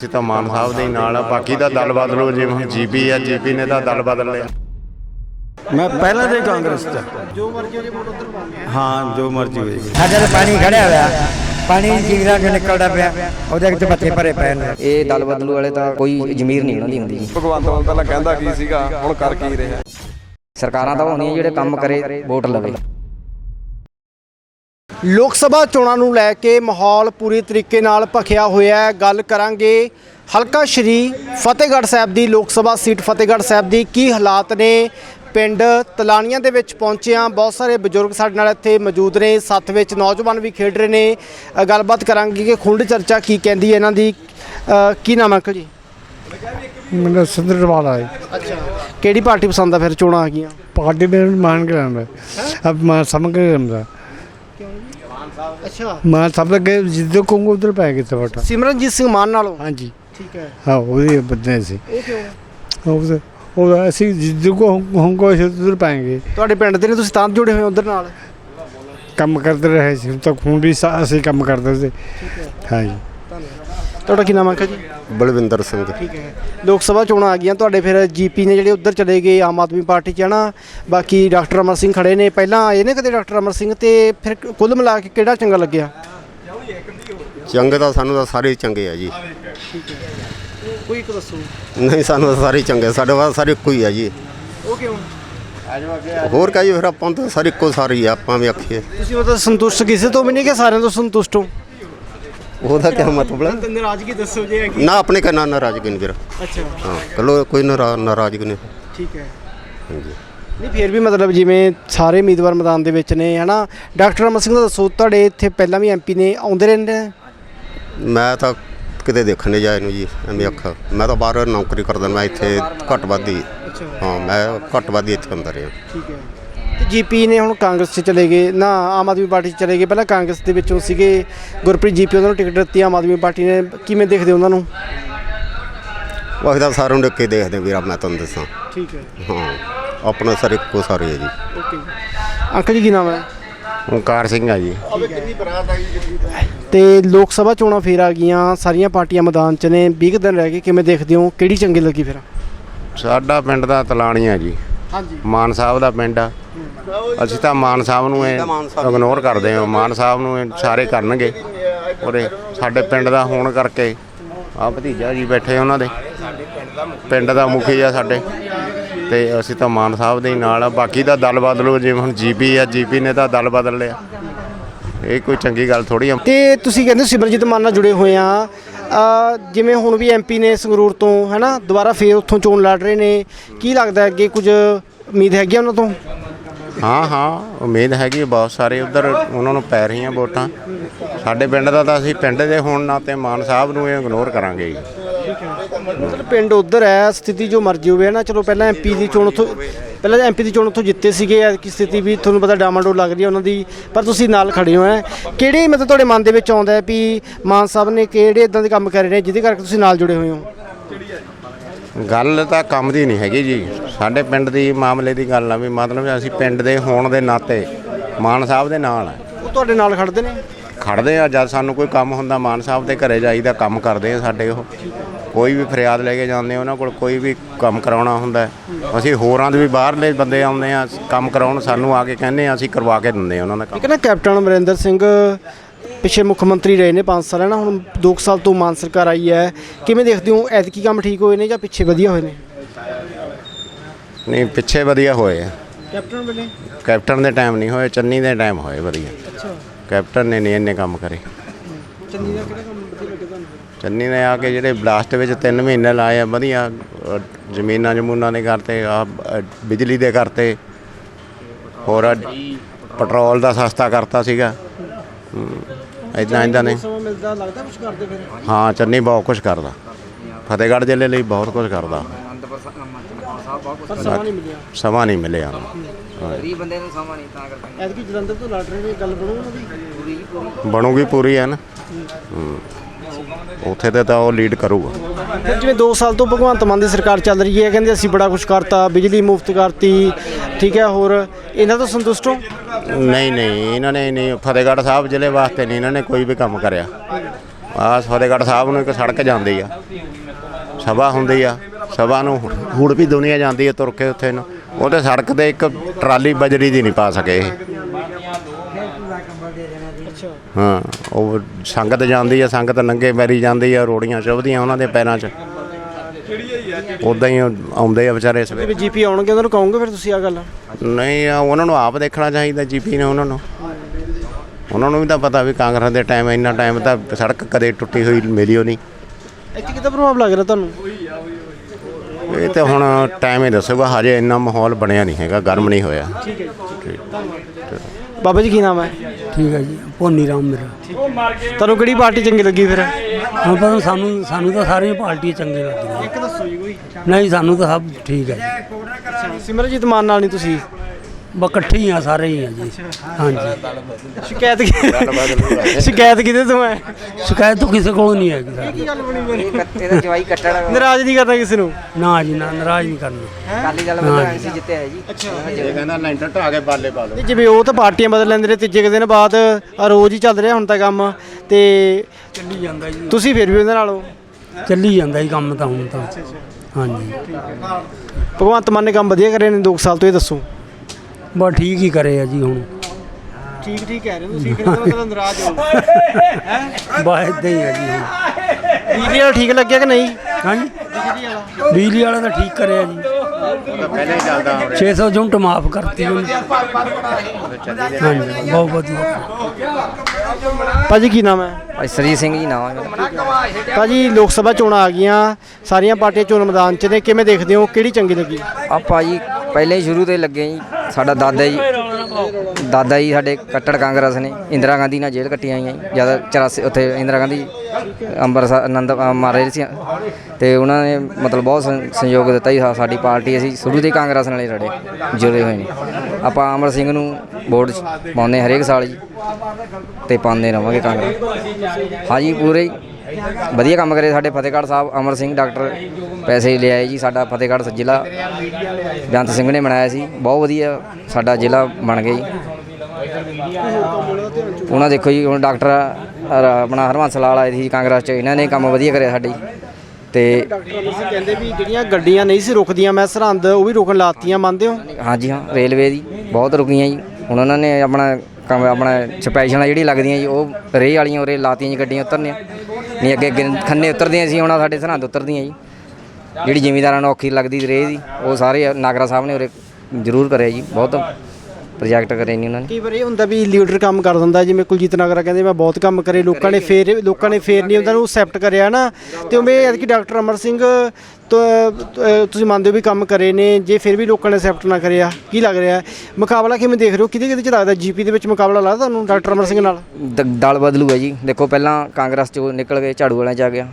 ਅਸੀਂ ਤਾਂ ਮਾਨ ਸਾਹਿਬ ਦੇ ਨਾਲ ਆ ਬਾਕੀ ਦਾ ਦਲ ਬਦਲੋ ਜਿਵੇਂ ਜੀਪੀ ਆ ਜੀਪੀ ਨੇ ਤਾਂ ਦਲ ਬਦਲ ਲਿਆ ਮੈਂ ਪਹਿਲਾਂ ਦੇ ਕਾਂਗਰਸ ਚ ਜੋ ਮਰਜ਼ੀ ਹੋ ਜੇ ਵੋਟ ਉਧਰ ਹਾਂ ਜੋ ਮਰਜ਼ੀ ਸਾਡੇ ਪਾਣੀ ਖੜਿਆ ਹੋਇਆ ਪਾਣੀ ਜਿਗਰਾ ਜੋ ਨਿਕਲਦਾ ਪਿਆ ਉਹਦੇ ਵਿੱਚ ਪੱਤੇ ਭਰੇ ਪਏ ਨੇ। ਇਹ ਦਲ ਬਦਲੂ ਵਾਲੇ ਤਾਂ ਕੋਈ ਜ਼ਮੀਰ ਨਹੀਂ ਉਹਨਾਂ ਦੀ ਹੁੰਦੀ। ਭਗਵੰਤ ਮਾਨ ਪਹਿਲਾਂ ਕਹਿੰਦਾ ਕੀ ਸੀਗਾ ਹੁਣ ਕਰ ਕੀ ਰਿਹਾ? ਸਰਕਾਰਾਂ ਤਾਂ ਹੁੰਦੀਆਂ ਜਿਹੜੇ ਕੰਮ ਕਰੇ ਵੋਟ ਲਵੇ। ਲੋਕ ਸਭਾ ਚੋਣਾਂ ਨੂੰ ਲੈ ਕੇ ਮਾਹੌਲ ਪੂਰੀ ਤਰੀਕੇ ਨਾਲ ਭਖਿਆ ਹੋਇਆ ਹੈ ਗੱਲ ਕਰਾਂਗੇ ਹਲਕਾ ਸ਼੍ਰੀ ਫਤਿਹਗੜ੍ਹ ਸਾਹਿਬ ਦੀ ਲੋਕ ਸਭਾ ਸੀਟ ਫਤਿਹਗੜ੍ਹ ਸਾਹਿਬ ਦੀ ਕੀ ਹਾਲਾਤ ਨੇ ਪਿੰਡ ਤਲਾਣੀਆਂ ਦੇ ਵਿੱਚ ਪਹੁੰਚੇ ਹਾਂ ਬਹੁਤ ਸਾਰੇ ਬਜ਼ੁਰਗ ਸਾਡੇ ਨਾਲ ਇੱਥੇ ਮੌਜੂਦ ਨੇ ਸੱਥ ਵਿੱਚ ਨੌਜਵਾਨ ਵੀ ਖੇਡ ਰਹੇ ਨੇ ਅ, ਗੱਲਬਾਤ ਕਰਾਂਗੇ ਕਿ ਖੁੰਡ ਚਰਚਾ ਕੀ ਕਹਿੰਦੀ ਹੈ ਇਹਨਾਂ ਦੀ ਅ, ਕੀ ਨਾਮ ਹੈ ਅੰਕਲ ਜੀ ਮੈਨੂੰ ਸੁੰਦਰਵਾਲ ਹੈ ਅੱਛਾ ਕਿਹੜੀ ਪਾਰਟੀ ਪਸੰਦ ਆ ਫਿਰ ਚੋਣਾਂ ਆ ਗਈਆਂ ਪਾਰਟੀ में मान के नाम है अब मैं समझ के नाम है ਮਾਨ ਸਭ ਲੱਗੇ ਜਿੱਦੋਂ ਕਹੂੰਗਾ ਉਧਰ ਪੈ ਗਿਆ ਤੁਹਾਡਾ ਸਿਮਰਨਜੀਤ ਸਿੰਘ ਮਾਨ ਨਾਲੋਂ? ਹਾਂਜੀ। ਠੀਕ ਹੈ। ਹਾਂ ਉਹਦੇ ਬੰਦੇ ਸੀ। ਉਹ ਉਹ ਅਸੀਂ ਜਿੱਦੋਂ ਕਹੂੰਗਾ ਉਧਰ ਪਾਏਗੇ। ਤੁਹਾਡੇ ਪਿੰਡ ਦੇ ਨੇ ਤੁਸੀਂ ਤਾਂ ਜੁੜੇ ਹੋਏ ਉਧਰ ਨਾਲ? ਕੰਮ ਕਰਦੇ ਰਹੇ ਸੀ ਤਾਂ ਖੂਨ ਵੀ ਅਸੀਂ ਕੰਮ ਕਰਦੇ ਸੀ। ਹਾਂਜੀ। ਤੁਹਾਡਾ ਕੀ ਨਾਮ ਹੈ ਅੰਕਲ ਜੀ? ਬਲਵਿੰਦਰ ਸਿੰਘ। ਠੀਕ ਹੈ। ਲੋਕ ਸਭਾ ਚੋਣਾਂ ਆ ਗਈਆਂ ਤੁਹਾਡੇ ਫਿਰ ਜੀਪੀ ਨੇ ਜਿਹੜੇ ਉੱਧਰ ਚਲੇ ਗਏ ਆਮ ਆਦਮੀ ਪਾਰਟੀ ਚ ਹਨਾ ਬਾਕੀ ਡਾਕਟਰ ਅਮਰ ਸਿੰਘ ਖੜੇ ਨੇ। ਪਹਿਲਾਂ ਆਏ ਨੇ ਕਦੇ ਡਾਕਟਰ ਅਮਰ ਸਿੰਘ ਤੇ ਫਿਰ ਕੁੱਲ ਮਿਲਾ ਕੇ ਕਿਹੜਾ ਚੰਗਾ ਲੱਗਿਆ? ਚੰਗੇ ਤਾਂ ਸਾਨੂੰ ਤਾਂ ਸਾਰੇ ਹੀ ਚੰਗੇ ਆ ਜੀ। ਕੋਈ ਇੱਕ ਦੱਸੋ। ਨਹੀਂ ਸਾਨੂੰ ਤਾਂ ਸਾਰੇ ਹੀ ਚੰਗੇ ਸਾਡੇ ਵਾਸਤੇ ਸਾਰੇ ਇੱਕੋ ਹੀ ਆ ਜੀ। ਉਹ ਕਿਉਂ? ਹੋਰ ਕਹੀ ਫਿਰ ਆਪਾਂ ਨੂੰ ਤਾਂ ਸਾਰੇ ਇੱਕੋ ਸਾਰੇ ਹੀ ਆ ਆਪਾਂ ਵੀ ਆਖੀਏ। ਤੁਸੀਂ ਮਤਲਬ ਸੰਤੁਸ਼ਟ ਕਿਸੇ ਤੋਂ ਵੀ ਨਹੀਂ ਕਿ ਸਾਰਿਆਂ ਤੋਂ ਸੰਤੁਸ਼ਟ ਹੋ? ਉਹਦਾ ਕੀ ਮਤਲਬ ਹੈ? ਨਾਰਾਜ਼ਗੀ ਦੱਸੋ ਜੇ ਹੈਗੀ। ਨਾ ਆਪਣੇ ਕਾ ਨਾ ਨਾਰਾਜ਼ਗੀ ਨਹੀਂ ਵੀਰ ਅੱਛਾ। ਹਾਂ ਕੱਲੋ ਕੋਈ ਨਾਰਾ- ਨਾਰਾਜ਼ਗੀ ਨਹੀਂ। ਠੀਕ ਹੈ। ਹਾਂਜੀ। ਨਹੀਂ ਫਿਰ ਵੀ ਮਤਲਬ ਜਿਵੇਂ ਸਾਰੇ ਉਮੀਦਵਾਰ ਮੈਦਾਨ ਦੇ ਵਿੱਚ ਨੇ ਹਨਾ? ਡਾਕਟਰ ਅਮਰ ਸਿੰਘ ਦਾ ਦੱਸੋ ਤੁਹਾਡੇ ਇੱਥੇ ਪਹਿਲਾਂ ਵੀ ਐਮਪੀ ਨੇ ਆਉਂਦੇ ਰਹਿੰਦੇ ਨੇ ਮੈਂ ਤਾਂ ਕਿਤੇ ਦੇਖਣ ਨਹੀਂ ਜਾਏ ਨੂੰ ਜੀ ਐਵੇਂ ਅੱਖਾਂ। ਮੈਂ ਤਾਂ ਬਾਹਰ ਨੌਕਰੀ ਕਰਦਾ ਮੈਂ ਇੱਥੇ ਘੱਟ ਵੱਧ ਹੀ। ਅੱਛਾ। ਹਾਂ ਮੈਂ ਘੱਟ ਵੱਧ ਹੀ ਇੱਥੇ ਅੰਦਰ ਰਿਹਾ। ਠੀਕ ਹੈ। ਤੇ ਜੀਪੀ ਨੇ ਹੁਣ ਕਾਂਗਰਸ 'ਚ ਚਲੇ ਗਏ ਨਾ ਆਮ ਆਦਮੀ ਪਾਰਟੀ 'ਚ ਚਲੇ ਗਏ। ਪਹਿਲਾਂ ਕਾਂਗਰਸ ਦੇ ਵਿੱਚੋਂ ਸੀਗੇ ਗੁਰਪ੍ਰੀਤ ਜੀਪੀ ਉਹਨਾਂ ਨੂੰ ਟਿਕਟ ਦਿੱਤੀ ਆਮ ਆਦਮੀ ਪਾਰਟੀ ਨੇ। ਕਿਵੇਂ ਦੇਖਦੇ ਉਹਨਾਂ ਨੂੰ? ਤਾਂ ਸਾਰਿਆਂ ਨੂੰ ਕੇ ਦੇਖਦੇ ਵੀਰਾ ਮੈਂ ਤੁਹਾਨੂੰ ਦੱਸਾਂ। ਠੀਕ ਹੈ। ਹਾਂ ਆਪਣਾ ਸਰ ਇੱਕੋ ਸਾਰੇ ਹੈ ਜੀ। ਓਕੇ। ਅੰਕਲ ਜੀ ਕੀ ਨਾਮ ਹੈ? ਓਂਕਾਰ ਸਿੰਘ ਆ ਜੀ। ਤੇ ਲੋਕ ਸਭਾ ਚੋਣਾਂ ਫੇਰ ਆ ਗਈਆਂ ਸਾਰੀਆਂ ਪਾਰਟੀਆਂ ਮੈਦਾਨ 'ਚ ਨੇ। 20 ਕੁ ਦਿਨ ਰਹਿ ਗਏ ਕਿਵੇਂ ਦੇਖਦੇ ਹੋ? ਕਿਹੜੀ ਚੰਗੀ ਲੱਗੀ ਫਿਰ? ਸਾਡਾ ਪਿੰਡ ਦਾ ਤਲਾਣੀਆਂ ਜੀ। ਹਾਂਜੀ। ਮਾਨ ਸਾਹਿਬ ਦਾ ਪਿੰਡ ਆ। ਅਸੀਂ ਤਾਂ ਮਾਨ ਸਾਹਿਬ ਨੂੰ ਇਹ ਇਗਨੋਰ ਕਰਦੇ ਹਾਂ। ਮਾਨ ਸਾਹਿਬ ਨੂੰ ਸਾਰੇ ਕਰਨਗੇ। ਔਰੇ ਸਾਡੇ ਪਿੰਡ ਦਾ ਹੋਣ ਕਰਕੇ ਆ ਭਤੀਜਾ ਜੀ ਬੈਠੇ ਉਹਨਾਂ ਦੇ। ਪਿੰਡ ਦਾ ਮੁਖੀ ਆ ਸਾਡੇ। ਤੇ ਅਸੀਂ ਤਾਂ ਮਾਨ ਸਾਹਿਬ ਦੇ ਨਾਲ ਆ। ਬਾਕੀ ਦਾ ਦਲ ਬਦਲੋ। ਜਿਵੇਂ ਹੁਣ ਜੀਪੀ ਆ ਜੀਪੀ ਨੇ ਤਾਂ ਦਲ ਬਦਲ ਲਿਆ। ਇਹ ਕੋਈ ਚੰਗੀ ਗੱਲ ਥੋੜੀ ਆ। ਤੇ ਤੁਸੀਂ ਕਹਿੰਦੇ ਸਿਮਰਜੀਤ ਮਾਨ ਨਾਲ ਜੁੜੇ ਹੋਏ ਆ। ਜਿਵੇਂ ਹੁਣ ਵੀ ਐਮਪੀ ਨੇ ਸੰਗਰੂਰ ਤੋਂ ਹੈਨਾ ਦੁਬਾਰਾ ਫੇਰ ਉੱਥੋਂ ਚੋਣ ਲੜ ਰਹੇ ਨੇ ਕੀ ਲੱਗਦਾ ਅੱਗੇ ਕੁਝ ਉਮੀਦ ਹੈਗੀ ਆ ਉਹਨਾਂ ਤੋਂ? ਹਾਂ ਹਾਂ ਉਮੀਦ ਹੈਗੀ ਬਹੁਤ ਸਾਰੇ ਉਧਰ ਉਹਨਾਂ ਨੂੰ ਪੈ ਰਹੀਆਂ ਵੋਟਾਂ। ਸਾਡੇ ਪਿੰਡ ਦਾ ਤਾਂ ਅਸੀਂ ਪਿੰਡ ਦੇ ਹੋਣ ਨਾਤੇ ਮਾਨ ਸਾਹਿਬ ਨੂੰ ਇਗਨੋਰ ਕਰਾਂਗੇ ਜੀ। ਮਤਲਬ ਪਿੰਡ ਉਧਰ ਹੈ ਸਥਿਤੀ ਜੋ ਮਰਜ਼ੀ ਹੋਵੇ ਨਾ ਚਲੋ ਪਹਿਲਾਂ ਐਮਪੀ ਦੀ ਚੋਣ ਉੱਥੋਂ ਪਹਿਲਾਂ ਐਮਪੀ ਦੀ ਚੋਣ ਉੱਥੋਂ ਜਿੱਤੇ ਸੀਗੇ ਐਤਕੀ ਸਥਿਤੀ ਵੀ ਤੁਹਾਨੂੰ ਪਤਾ ਡਾਮਾਡੋਲ ਲੱਗ ਰਹੀ ਹੈ ਉਹਨਾਂ ਦੀ ਪਰ ਤੁਸੀਂ ਨਾਲ ਖੜੇ ਹੋ ਹੈ। ਕਿਹੜੇ ਮਤਲਬ ਤੁਹਾਡੇ ਮਨ ਦੇ ਵਿੱਚ ਆਉਂਦਾ ਹੈ ਵੀ ਮਾਨ ਸਾਹਿਬ ਨੇ ਕਿਹੜੇ ਇਦਾਂ ਦੇ ਕੰਮ ਕਰੇ ਨੇ ਜਿਹਦੇ ਕਰਕੇ ਤੁਸੀਂ ਨਾਲ ਜੁੜੇ ਹੋਏ ਹੋ? ਗੱਲ ਤਾਂ ਕੰਮ ਦੀ ਨਹੀਂ ਹੈਗੀ ਜੀ। ਸਾਡੇ ਪਿੰਡ ਦੀ ਮਾਮਲੇ ਦੀ ਗੱਲ ਆ ਵੀ ਮਤਲਬ ਅਸੀਂ ਪਿੰਡ ਦੇ ਹੋਣ ਦੇ ਨਾਤੇ ਮਾਨ ਸਾਹਿਬ ਦੇ ਨਾਲ ਆ। ਉਹ ਤੁਹਾਡੇ ਨਾਲ ਖੜਦੇ ਨੇ? ਖੜਦੇ ਆ ਜਦ ਸਾਨੂੰ ਕੋਈ ਕੰਮ ਹੁੰਦਾ ਮਾਨ ਸਾਹਿਬ ਦੇ ਘਰੇ ਜਾਈਦਾ ਕੰਮ ਕਰਦੇ ਆ ਸਾਡੇ ਉਹ। ਕੋਈ ਵੀ ਫਰਿਆਦ ਲੈ ਕੇ ਜਾਂਦੇ ਆ ਉਹਨਾਂ ਕੋਲ ਕੋਈ ਵੀ ਕੰਮ ਕਰਾਉਣਾ ਹੁੰਦਾ ਹੈ। ਅਸੀਂ ਹੋਰਾਂ ਦੇ ਵੀ ਬਾਹਰਲੇ ਬੰਦੇ ਆਉਂਦੇ ਆ ਕੰਮ ਕਰਾਉਣ ਸਾਨੂੰ ਆ ਕੇ ਕਹਿੰਦੇ ਆ ਅਸੀਂ ਕਰਵਾ ਕੇ ਦਿੰਦੇ ਆ ਉਹਨਾਂ ਦਾ ਕੰਮ। ਇੱਕ ਨਾ ਕੈਪਟਨ ਅਮਰਿੰਦਰ ਸਿੰਘ ਪਿਛੇ ਮੁੱਖ ਮੰਤਰੀ ਰਹੇ ਨੇ 5 ਸਾਲ ਹੈ ਨਾ? ਹੁਣ 2 ਸਾਲ ਤੋਂ ਮਾਨ ਸਰਕਾਰ ਆਈ ਹੈ। ਕਿਵੇਂ ਦੇਖਦੇ ਹੋ ਐਤਕੀ ਕੰਮ ਠੀਕ ਹੋਏ ਨੇ ਜਾਂ ਪਿੱਛੇ ਵਧੀਆ ਹੋਏ ਨੇ? ਨਹੀਂ ਪਿੱਛੇ ਵਧੀਆ ਹੋਏ ਆ। ਕੈਪਟਨ ਵੇਲੇ? ਕੈਪਟਨ ਦੇ ਟਾਈਮ ਨਹੀਂ ਹੋਏ ਚੰਨੀ ਦੇ ਟਾਈਮ ਹੋਏ ਵਧੀਆ। ਅੱਛਾ। ਕੈਪਟਨ ਨੇ ਨਹੀਂ ਇੰਨੇ ਕੰਮ ਕਰੇ। ਚੰਨੀ ਦਾ ਕਿਹੜਾ ਕੰਮ ਚੰਨੀ ਨੇ ਆ ਕੇ ਜਿਹੜੇ ਬਲਾਸਟ ਵਿੱਚ 3 ਮਹੀਨੇ ਲਾਏ ਆ ਵਧੀਆ ਅ, ਜ਼ਮੀਨਾਂ ਜਮੂਨਾਂ ਦੇ ਕਰਤੇ ਆ ਬਿਜਲੀ ਦੇ ਕਰਤੇ ਹੋਰ ਆ ਪੈਟਰੋਲ ਦਾ ਸਸਤਾ ਕਰਤਾ ਸੀਗਾ। ਇਦਾਂ ਇਦਾਂ ਨੇ ਸਮਾਂ ਮਿਲਦਾ ਲੱਗਦਾ ਕੁਝ ਕਰਦੇ ਫਿਰ ਹਾਂ ਚੰਨੀ ਬਹੁਤ ਕੁਝ ਕਰਦਾ। ਫਤਿਹਗੜ੍ਹ ਜ਼ਿਲ੍ਹੇ ਲਈ ਬਹੁਤ ਕੁਝ ਕਰਦਾ। ਪਰ ਸਮਾਂ ਨਹੀਂ ਮਿਲਿਆ। ਸਮਾਂ ਨਹੀਂ ਮਿਲਿਆ ਗਰੀਬ ਬੰਦੇ ਨੂੰ ਸਮਾਂ ਨਹੀਂ ਤਾਂ ਕਰਕੇ। ਐਤਕੀ ਜਲੰਧਰ ਤੋਂ ਲੜ ਰਹੇ ਨੇ ਗੱਲ ਬਣੂ ਉਹਨਾਂ ਦੀ ਬਣੂਗੀ ਪੂਰੀ ਹੈ ਨਾ। ਹੂੰ। ਉੱਥੇ ਤੇ ਤਾਂ ਉਹ ਲੀਡ ਕਰੂਗਾ। ਫਿਰ ਜਿਵੇਂ 2 ਸਾਲ ਤੋਂ ਭਗਵੰਤ ਮਾਨ ਦੀ ਸਰਕਾਰ ਚੱਲ ਰਹੀ ਹੈ ਕਹਿੰਦੇ ਅਸੀਂ ਬੜਾ ਕੁਝ ਕਰਤਾ ਬਿਜਲੀ ਮੁਫਤ ਕਰਤੀ ਠੀਕ ਹੈ ਹੋਰ ਇਹਨਾਂ ਤੋਂ ਸੰਤੁਸ਼ਟ ਹੋ? ਨਹੀਂ ਨਹੀਂ ਇਹਨਾਂ ਨੇ ਨਹੀਂ ਫਤਿਹਗੜ੍ਹ ਸਾਹਿਬ ਜ਼ਿਲ੍ਹੇ ਵਾਸਤੇ ਨਹੀਂ ਇਹਨਾਂ ਨੇ ਕੋਈ ਵੀ ਕੰਮ ਕਰਿਆ। ਆ ਫਤਿਹਗੜ੍ਹ ਸਾਹਿਬ ਨੂੰ ਇੱਕ ਸੜਕ ਜਾਂਦੀ ਆ। ਸਭਾ ਹੁੰਦੀ ਆ ਸਭਾ ਨੂੰ ਹੁਣ ਵੀ ਦੁਨੀਆ ਜਾਂਦੀ ਆ ਤੁਰ ਕੇ ਉੱਥੇ ਨੂੰ। ਉਹਦੇ ਸੜਕ ਤੇ ਇੱਕ ਟਰਾਲੀ ਬਜਰੀ ਦੀ ਨਹੀਂ ਪਾ ਸਕੇ ਇਹ। ਹਾਂ ਉਹ ਸੰਗਤ ਜਾਂਦੀ ਆ ਸੰਗਤ ਨੰਗੇ ਪੈਰੀ ਜਾਂਦੀ ਆ ਰੋੜੀਆਂ ਚੁੱਭਦੀਆਂ ਉਹਨਾਂ ਦੇ ਪੈਰਾਂ 'ਚ। ਉਦਾਂ ਹੀ ਆਉਂਦੇ ਆ ਵਿਚਾਰੇ ਸਵੇਰੇ। ਵੀ ਜੀਪੀ ਆਉਣਗੇ ਉਹਨਾਂ ਨੂੰ ਕਹੋਗੇ ਫਿਰ ਤੁਸੀਂ ਆ ਗੱਲ? ਨਹੀਂ ਆ ਉਹਨਾਂ ਨੂੰ ਆਪ ਦੇਖਣਾ ਚਾਹੀਦਾ ਜੀਪੀ ਨੇ ਉਹਨਾਂ ਨੂੰ। ਉਹਨਾਂ ਨੂੰ ਵੀ ਤਾਂ ਪਤਾ ਵੀ ਕਾਂਗਰਸ ਦੇ ਟਾਈਮ ਇੰਨਾ ਟਾਈਮ ਤਾਂ ਸੜਕ ਕਦੇ ਟੁੱਟੀ ਹੋਈ ਮਿਲੀ ਉਹ ਨਹੀਂ। ਇੱਥੇ ਕਿੱਦਾਂ ਪ੍ਰਭਾਵ ਲੱਗ ਰਿਹਾ ਤੁਹਾਨੂੰ? ਇਹ ਤਾਂ ਹੁਣ ਟਾਈਮ ਹੀ ਦੱਸੂਗਾ ਹਜੇ ਇੰਨਾ ਮਾਹੌਲ ਬਣਿਆ ਨਹੀਂ ਹੈਗਾ ਗਰਮ ਨਹੀਂ ਹੋਇਆ। ਬਾਬਾ ਜੀ ਕੀ ਨਾਮ ਹੈ? ਠੀਕ ਹੈ ਜੀ ਭੋਨੀ ਰਾਮ ਮੇਰਾ। ਤੁਹਾਨੂੰ ਕਿਹੜੀ ਪਾਰਟੀ ਚੰਗੀ ਲੱਗੀ ਫਿਰ? ਤਾਂ ਸਾਨੂੰ ਸਾਨੂੰ ਤਾਂ ਸਾਰੀਆਂ ਪਾਰਟੀਆਂ ਚੰਗੀਆਂ ਲੱਗਦੀਆਂ। ਇੱਕ ਦੱਸੋ ਜੀ ਕੋਈ। ਨਹੀਂ ਸਾਨੂੰ ਤਾਂ ਸਭ ਠੀਕ ਹੈ ਸਿਮਰਜੀਤ ਮਾਨ ਨਾਲ ਨਹੀਂ ਤੁਸੀਂ? ਬਸ ਇਕੱਠੇ ਹੀ ਆ ਸਾਰੇ ਹੀ ਆ ਜੀ। ਹਾਂਜੀ। ਸ਼ਿਕਾਇਤ ਕੀ- ਸ਼ਿਕਾਇਤ ਕਿਹਦੇ ਤੋਂ ਹੈ? ਸ਼ਿਕਾਇਤ ਤਾਂ ਕਿਸੇ ਕੋਲੋਂ ਨਹੀਂ ਹੈਗੀ ਸਾਡੀ ਗੱਲ ਬਣੀ ਮੇਰੀ ਜਵਾਈ ਕੱਟੜ ਨਾਰਾਜ਼ ਨਹੀਂ ਕਰਨਾ ਕਿਸੇ ਨੂੰ? ਨਾ ਜੀ ਨਾ ਨਾਰਾਜ਼ ਨਹੀਂ ਕਰਨਾ। ਕਾਲੀ ਦਲ ਵੱਲੋਂ ਐਮਸੀ ਜਿੱਤਿਆ ਹੈ ਜੀ। ਇਹ ਕਹਿੰਦਾ ਲੈਂਟਰ ਢਾ ਕੇ ਬਾਲੇ ਪਾ ਲਓ। ਨਹੀਂ, ਜਿਵੇਂ ਉਹ ਤਾਂ ਪਾਰਟੀਆਂ ਬਦਲ ਲੈਂਦੇ ਨੇ ਤੀਜੇ ਕੁ ਦਿਨ ਬਾਅਦ ਆਹ ਰੋਜ਼ ਹੀ ਚੱਲ ਰਿਹਾ ਹੁਣ ਤਾਂ ਕੰਮ। ਤੇ ਚੱਲੀ ਜਾਂਦਾ ਜੀ। ਤੁਸੀਂ ਫਿਰ ਵੀ ਉਹਦੇ ਨਾਲ ਹੋ? ਚੱਲੀ ਜਾਂਦਾ ਜੀ ਕੰਮ ਤਾਂ ਹੁਣ ਤਾਂ। ਹਾਂਜੀ। ਭਗਵੰਤ ਮਾਨ ਨੇ ਕੰਮ ਵਧੀਆ ਕਰੇ ਨੇ 2 ਸਾਲ ਤੋਂ ਇਹ ਦੱਸੋ। ਬਸ ਠੀਕ ਹੀ ਕਰੇ ਆ ਜੀ ਹੁਣ। ਠੀਕ ਠੀਕ ਕਹਿ ਰਹੇ ਹੋ ਤੁਸੀਂ ਕਿਹੜਾ ਮਤਲਬ ਨਾਰਾਜ਼ ਹੋ? ਬਸ ਇਦਾਂ ਹੀ ਆ ਜੀ ਹੁਣ। ਬਿਜਲੀ ਵਾਲਾ ਠੀਕ ਲੱਗਿਆ ਕਿ ਨਹੀਂ? ਹਾਂਜੀ? ਬਿਜਲੀ ਵਾਲਾ। ਤਾਂ ਠੀਕ ਕਰਿਆ ਜੀ। ਪਹਿਲੇ ਹੀ ਚੱਲਦਾ ਹੋ 600 ਯੂਨਿਟ ਮਾਫ ਕਰਤੀ ਉਹਨੇ। ਹਾਂਜੀ ਬਹੁਤ ਵਧੀਆ। ਭਾਜੀ ਕੀ ਨਾਮ ਹੈ? ਭਾਈ ਸਰਜੀਤ ਸਿੰਘ ਜੀ ਨਾਮ ਹੈ। ਮੇਰਾ। ਭਾਜੀ ਲੋਕ ਸਭਾ ਚੋਣਾਂ ਆ ਗਈਆਂ। ਸਾਰੀਆਂ ਪਾਰਟੀਆਂ ਚੋਣ ਮੈਦਾਨ 'ਚ ਨੇ। ਕਿਵੇਂ ਦੇਖਦੇ ਹੋ? ਕਿਹੜੀ ਚੰਗੀ ਲੱਗੀ? ਆਪਾਂ ਜੀ ਪਹਿਲੇ ਹੀ ਸ਼ੁਰੂ ਤੋਂ ਹੀ ਲੱਗੇ ਜੀ। ਸਾਡਾ ਦਾਦਾ ਜੀ ਦਾਦਾ ਜੀ ਸਾਡੇ ਕੱਟੜ ਕਾਂਗਰਸ ਨੇ, ਇੰਦਰਾ ਗਾਂਧੀ ਨਾਲ ਜੇਲ੍ਹ ਕੱਟੀਆਂ ਆਈਆਂ ਜੀ। ਜ਼ਿਆਦਾ 84 ਉੱਥੇ ਇੰਦਰਾ ਗਾਂਧੀ ਅੰਮ੍ਰਿਤਸਰ, ਆਨੰਦ ਮਾਰ ਰਹੇ ਸੀ। ਤੇ ਉਹਨਾਂ ਨੇ ਮਤਲਬ ਬਹੁਤ ਸੰ- ਸਹਿਯੋਗ ਦਿੱਤਾ ਜੀ ਸਾਡੀ ਪਾਰਟੀ, ਅਸੀਂ ਸ਼ੁਰੂ ਤੋਂ ਹੀ ਕਾਂਗਰਸ ਨਾਲ ਹੀ ਰੜੇ ਜੁੜੇ ਹੋਏ ਨੇ। ਆਪਾਂ ਅਮਰ ਸਿੰਘ ਨੂੰ ਵੋਟ ਪਾਉਂਦੇ ਹਰੇਕ ਸਾਲ ਜੀ, ਤੇ ਪਾਉਂਦੇ ਰਵਾਂਗੇ ਕਾਂਗਰਸ। ਹਾਂਜੀ, ਪੂਰੇ ਵਧੀਆ ਕੰਮ ਕਰੇ ਸਾਡੇ ਫਤਿਹਗੜ੍ਹ ਸਾਹਿਬ ਅਮਰ ਸਿੰਘ ਡਾਕਟਰ ਪੈਸੇ ਲਿਆਏ ਜੀ ਸਾਡਾ ਫਤਿਹਗੜ੍ਹ ਜ਼ਿਲ੍ਹਾ ਬੇਅੰਤ ਸਿੰਘ ਨੇ ਬਣਾਇਆ ਸੀ ਬਹੁਤ ਵਧੀਆ ਸਾਡਾ ਜ਼ਿਲ੍ਹਾ ਬਣ ਗਿਆ ਜੀ। ਉਹਨਾਂ ਦੇਖੋ ਜੀ ਹੁਣ ਡਾਕਟਰ ਆਪਣਾ ਹਰਵੰਸ ਲਾਲ ਆਏ ਸੀ ਕਾਂਗਰਸ ਚ ਇਹਨਾਂ ਨੇ ਕੰਮ ਵਧੀਆ ਕਰਿਆ ਸਾਡੀ। ਤੇ ਡਾਕਟਰ ਕਹਿੰਦੇ ਵੀ ਜਿਹੜੀਆਂ ਗੱਡੀਆਂ ਨਹੀਂ ਸੀ ਰੁਕਦੀਆਂ ਮੈਂ ਸਰਹੰਦ ਉਹ ਵੀ ਰੋਕਣ ਲਾਤੀਆਂ ਮੰਨਦੇ ਹੋ? ਹਾਂਜੀ ਹਾਂ ਰੇਲਵੇ ਦੀ ਬਹੁਤ ਰੁਕੀਆਂ ਜੀ। ਹੁਣ ਉਹਨਾਂ ਨੇ ਆਪਣਾ ਕੰਮ ਆਪਣਾ ਸਪੈਸ਼ਲਾਂ ਜਿਹੜੀ ਲੱਗਦੀਆਂ ਜੀ ਉਹ ਰੇਹ ਵਾਲੀਆਂ ਉਰੇ ਲਾਤੀਆਂ ਜੀ ਗੱਡੀਆਂ ਉਤਰਨੀਆਂ। ਨਹੀਂ, ਅੱਗੇ ਅੱਗੇ ਖੰਨੇ ਉਤਰਦੀਆਂ ਸੀ, ਹੁਣ ਆਹ ਸਾਡੇ ਸਰਹੰਦ ਉਤਰਦੀਆਂ ਜੀ। ਜਿਹੜੀ ਜ਼ਿਮੀਂਦਾਰਾਂ ਨੂੰ ਔਖੀ ਲੱਗਦੀ ਰੇਹ ਦੀ, ਉਹ ਸਾਰੇ ਨਾਗਰਾ ਸਾਹਿਬ ਨੇ ਉਰੇ ਜ਼ਰੂਰ ਕਰਿਆ ਜੀ, ਬਹੁਤ। ਪ੍ਰੋਜੈਕਟ ਕਰੇ ਨੇ ਉਹਨਾਂ ਨੇ। ਕਈ ਵਾਰ ਇਹ ਹੁੰਦਾ ਵੀ ਲੀਡਰ ਕੰਮ ਕਰ ਦਿੰਦਾ ਜਿਵੇਂ ਕੁਲਜੀਤ ਨਗਰਾ ਕਹਿੰਦੇ ਮੈਂ ਬਹੁਤ ਕੰਮ ਕਰੇ ਲੋਕਾਂ ਨੇ ਫੇਰ ਲੋਕਾਂ ਨੇ ਫੇਰ ਨਹੀਂ ਉਹਨਾਂ ਨੂੰ ਐਕਸੈਪਟ ਕਰਿਆ ਨਾ। ਤੇ ਉਵੇਂ ਐਤਕੀ ਡਾਕਟਰ ਅਮਰ ਸਿੰਘ ਤੋਂ ਤੁਸੀਂ ਮੰਨਦੇ ਹੋ ਵੀ ਕੰਮ ਕਰੇ ਨੇ ਜੇ ਫਿਰ ਵੀ ਲੋਕਾਂ ਨੇ ਐਕਸੈਪਟ ਨਾ ਕਰਿਆ ਕੀ ਲੱਗ ਰਿਹਾ? ਮੁਕਾਬਲਾ ਕਿਵੇਂ ਦੇਖ ਰਹੇ ਹੋ? ਕਿਹਦੇ ਕਿਹਦੇ ਚ ਲੱਗਦਾ? ਜੀਪੀ ਦੇ ਵਿੱਚ ਮੁਕਾਬਲਾ ਲੱਗਦਾ ਤੁਹਾਨੂੰ ਡਾਕਟਰ ਅਮਰ ਸਿੰਘ ਨਾਲ? ਦਲ ਬਦਲੂ ਹੈ ਜੀ। ਦੇਖੋ ਪਹਿਲਾਂ ਕਾਂਗਰਸ ਚੋਂ ਨਿਕਲ ਗਏ ਝਾੜੂ ਵਾਲਿਆਂ ਚ ਆ ਗਿਆ।